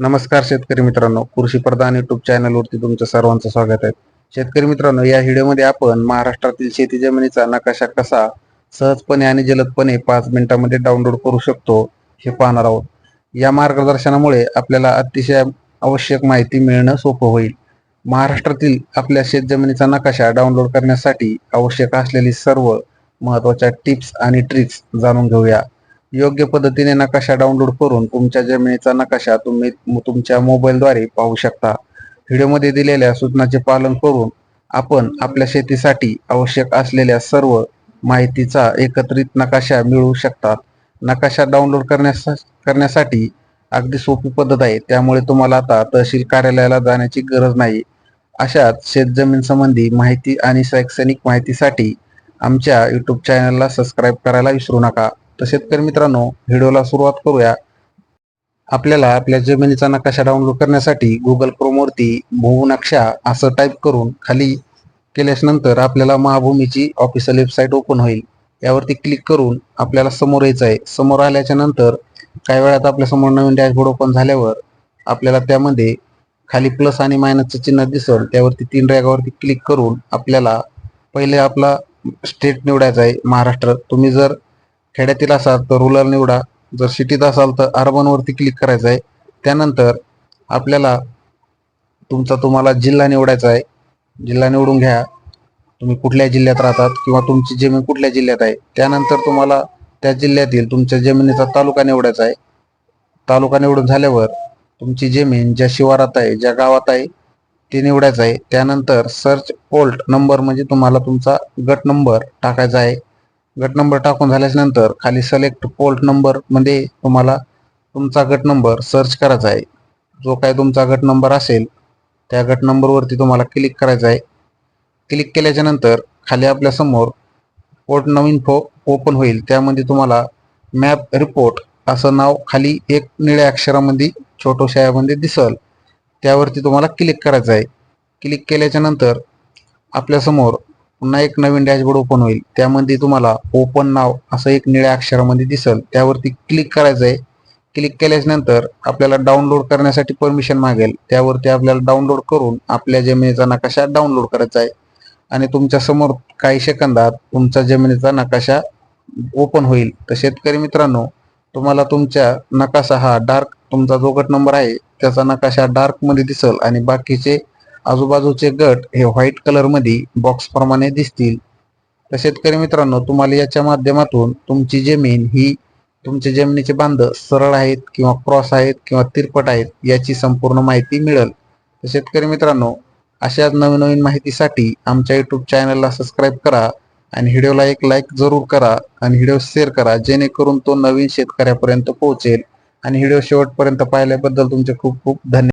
नमस्कार शेतकरी मित्रांनो. कृषी प्रधान युट्यूब चॅनलवरती तुमचं सर्वांचं स्वागत आहे. शेतकरी मित्रांनो या व्हिडिओमध्ये आपण महाराष्ट्रातील शेती जमिनीचा नकाशा कसा सहजपणे आणि जलदपणे पाच मिनिटांमध्ये डाउनलोड करू शकतो हे पाहणार आहोत. या मार्गदर्शनामुळे आपल्याला अतिशय आवश्यक माहिती मिळणं सोपं होईल. महाराष्ट्रातील आपल्या शेत जमिनीचा नकाशा डाउनलोड करण्यासाठी आवश्यक असलेली सर्व महत्त्वाच्या टिप्स आणि ट्रिक्स जाणून घेऊया. योग्य पद्धतीने नकाशा डाउनलोड करून तुमच्या जमिनीचा नकाशा तुम्ही तुमच्या मोबाईलद्वारे पाहू शकता. व्हिडिओमध्ये दिलेल्या सूचनाचे पालन करून आपण आपल्या शेतीसाठी आवश्यक असलेल्या सर्व माहितीचा एकत्रित नकाशा मिळवू शकतात नकाशा डाउनलोड करण्यास करण्यासाठी अगदी सोपी पद्धत आहे. त्यामुळे तुम्हाला आता तहसील कार्यालयाला जाण्याची गरज नाही. अशाच शेतजमीन संबंधी माहिती आणि शैक्षणिक माहितीसाठी आमच्या यूट्यूब चॅनलला सबस्क्राईब करायला विसरू नका. तर शेतकरी मित्रांनो व्हिडिओला सुरुवात करूया. आपल्याला आपल्या जमिनीचा नकाशा डाउनलोड करण्यासाठी गुगल क्रोमवरती भूनक्षा असं टाईप करून खाली केल्यास नंतर आपल्याला महाभूमीची ऑफिशियल वेबसाईट ओपन होईल. यावरती क्लिक करून आपल्याला समोर यायचं आहे. समोर आल्याच्यानंतर काही वेळात आपल्यासमोर नवीन डॅशबोर्ड ओपन झाल्यावर आपल्याला त्यामध्ये खाली प्लस आणि मायनसचं चिन्ह दिसल. त्यावरती तीन रॅगावरती क्लिक करून आपल्याला पहिले आपला स्टेट निवडायचा आहे. महाराष्ट्र. तुम्ही जर खेड्यातील असाल तर रुरल निवडा. जर सिटीत असाल तर अर्बनवरती क्लिक करायचं आहे. त्यानंतर आपल्याला तुमचा तुम्हाला जिल्हा निवडायचा आहे. जिल्हा निवडून घ्या. तुम्ही कुठल्या जिल्ह्यात राहतात किंवा तुमची जमीन कुठल्या जिल्ह्यात आहे. त्यानंतर तुम्हाला त्या जिल्ह्यातील तुमच्या जमिनीचा तालुका निवडायचा आहे. तालुका निवडून झाल्यावर तुमची जमीन ज्या शिवारात आहे ज्या गावात आहे ते निवडायचं आहे. त्यानंतर सर्च ओल्ट नंबर म्हणजे तुम्हाला तुमचा गट नंबर टाकायचा आहे. गट नंबर टाकून झाल्यानंतर खाली सिलेक्ट पोर्ट नंबरमध्ये तुम्हाला तुमचा गट नंबर सर्च करायचा आहे. जो काय तुमचा गट नंबर असेल त्या गट नंबरवरती तुम्हाला क्लिक करायचं आहे. क्लिक केल्याच्यानंतर खाली आपल्यासमोर पोर्ट नवीन फो ओपन होईल. त्यामध्ये तुम्हाला मॅप रिपोर्ट असं नाव खाली एक निळ्या अक्षरामध्ये छोट्याशामध्ये दिसल. त्यावरती तुम्हाला क्लिक करायचं आहे. क्लिक केल्याच्यानंतर आपल्यासमोर पुन्हा एक नवीन डॅशबोर्ड ओपन होईल. त्यामध्ये तुम्हाला ओपन नाव असं एक निळ्या अक्षरामध्ये दिसल. त्यावरती क्लिक करायचं आहे क्लिक केल्याच्यानंतर आपल्याला डाउनलोड करण्यासाठी परमिशन मागेल. त्यावरती आपल्याला डाउनलोड करून आपल्या जमिनीचा नकाशा डाउनलोड करायचा आहे आणि तुमच्यासमोर काही सेकंदात तुमचा जमिनीचा नकाशा ओपन होईल. तर शेतकरी मित्रांनो तुम्हाला तुमच्या नकाशा हा डार्क तुमचा जो गट नंबर आहे त्याचा नकाशा डार्कमध्ये दिसल आणि बाकीचे आजूबाजूचे गट हे व्हाईट कलरमध्ये बॉक्स प्रमाणे दिसतील. तर शेतकरी मित्रांनो तुम्हाला याच्या माध्यमातून तुमची जमीन ही तुमच्या जमिनीचे बांध सरळ आहेत किंवा क्रॉस आहेत किंवा तिरपट आहेत याची संपूर्ण माहिती मिळेल. तर शेतकरी मित्रांनो अशाच नवीन नवीन माहितीसाठी आमच्या युट्यूब चॅनलला सबस्क्राईब करा आणि व्हिडिओला एक लाईक जरूर करा आणि व्हिडिओ शेअर करा जेणेकरून तो नवीन शेतकऱ्यापर्यंत पोहोचेल. आणि व्हिडिओ शेवटपर्यंत पाहिल्याबद्दल तुमचे खूप खूप धन्यवाद.